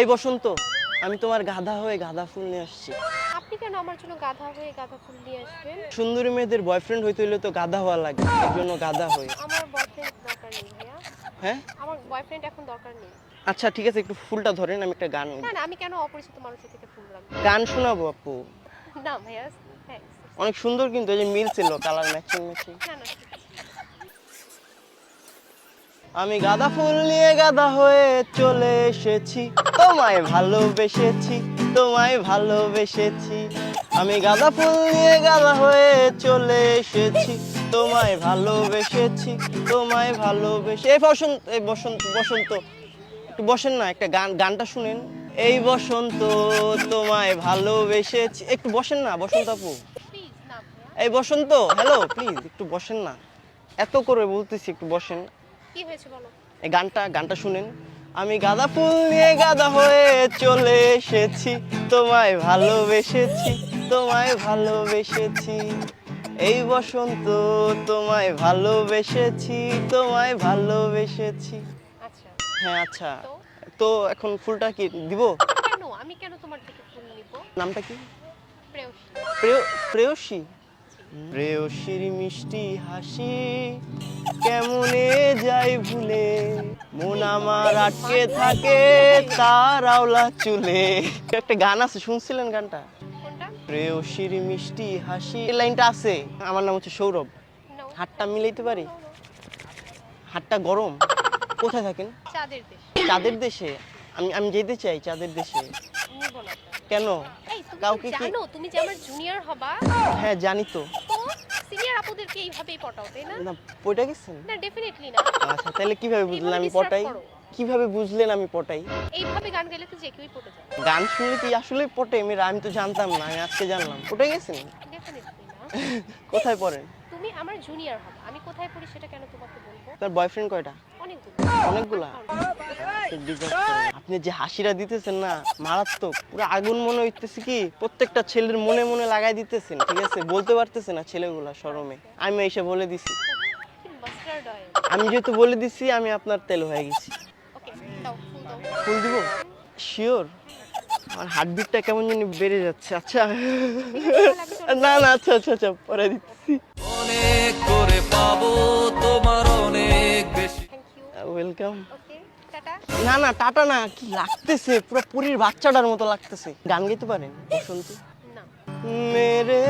এই বসন্ত আমি তোমার গাধা হয়ে গাঁদা ফুল নিয়ে আসছি। আপনি কেন আমার জন্য গাধা হয়ে গাধা ফুল নিয়ে আসবেন? সুন্দরী মেয়েদের বয়ফ্রেন্ড হইতে হইলে তো গাধা হওয়া লাগে এর জন্য গাধা হই। আমার বয়ফ্রেন্ড দরকার নেই ভাইয়া। হ্যাঁ? আমার বয়ফ্রেন্ড এখন দরকার নেই। আচ্ছা ঠিক আছে একটু ফুলটা ধরেন আমি একটা গান না না আমি কেন অপরিচিত মানুষের থেকে ফুল রাখব গান শোনাবো আপু। না ভাইয়া থ্যাঙ্কস অনেক সুন্দর কিন্তু এই যে মিল ছিল কালার ম্যাচিং ম্যাচিং না না। আমি গাঁদা ফুল নিয়ে গাদা হয়ে চলে এসেছি। তোমায় ভালোবেসেছি তোমায় ভালোবেসেছি। আমি গাঁদা ফুল নিয়ে গাদা হয়ে চলে এসেছি। তোমায় ভালোবেসেছি তোমায় ভালোবেসে এই বসন্ত এই বসন্ত বসন্ত। একটু বসেন না একটা গান গানটা শুনেন। এই বসন্ত তোমায় ভালোবেসেছি। একটু বসেন না বসন্ত আপু। এই বসন্ত হ্যালো প্লিজ একটু বসেন না। এত করে বলতেছি একটু বসেন। কি হয়েছে বলো? এই গানটা গানটা শুনেন। আমি গাঁদা ফুল নিয়ে গাঁদা হয়ে চলে এসেছি তোমায় ভালোবেসেছি তোমায় ভালোবেসেছি। এই বসন্ত তোমায় ভালোবেসেছি তোমায় ভালোবেসেছি। আচ্ছা। হ্যাঁ আচ্ছা। তো? এখন ফুলটা কি দিব? কেন? আমি কেন তোমার থেকে ফুল নিব? নামটা কি? প্রেয়সী। প্রেয়- প্রেয়সী? প্রেয়সীর মিষ্টি হাসি যাই ভুলে। মন আমার আটকে থাকে তার আওলা চুলে। একটা গান আছে শুনছিলেন গানটা? প্রেয়সীর মিষ্টি হাসি। এই লাইনটা আছে। আমার নাম হচ্ছে সৌরভ। হাতটা মিলাইতে পারি? হাতটা গরম? কোথায় থাকেন? চাঁদের দেশ। চাঁদের দেশে? আমি আমি যেতে চাই চাঁদের দেশে। কেন? কাউকে জানো তুমি যে আমার জুনিয়র হবা? হ্যাঁ জানি তো। সিনিয়র আপুদেরকে এইভাবেই পটাও তাই না? না পড়ে গেছেন না ডেফিনেটলি না। আচ্ছা তাহলে কীভাবে বুঝলেন আমি পটাই। কীভাবে বুঝলেন আমি পটাই? এইভাবে গান গেলে তো যে কেউই পটে যায়। গান শুনলে কি আসলে পটে মেয়েরা আমি তো জানতাম না আমি আজকে জানলাম। পটে গেছেন ডেফিনেটলি না। কোথায় পড়েন তুমি আমার জুনিয়র হবা আমি কোথায় পড়ি সেটা কেন তোমাকে বলব? তার বয়ফ্রেন্ড কয়টা? অনেকগুলো। অনেকগুলা? আপনি যে হাসিটা দিতেছেন না, মারাত্মক, পুরো আগুন মনে হইতেছে কি, প্রত্যেকটা ছেলের মনে মনে লাগাই দিতেছেন, ঠিক আছে? বলতে পারতেছে না ছেলেগুলা শরমে আমি এসে বলে দিছি। আমি যেহেতু বলে দিছি, আমি আপনার তেল হয়ে গেছি। ফুল দিব? শিওর আমার হার্টবিটটা কেমন জানি বেড়ে যাচ্ছে আচ্ছা। না না আচ্ছা আচ্ছা আচ্ছা পরে দিচ্ছি। না না টাটা না কি লাগতেছে? পুরো পুরীর বাচ্চাটার মতো লাগতেছে। গান গাইতে পারেন? শুনতে না। মেরে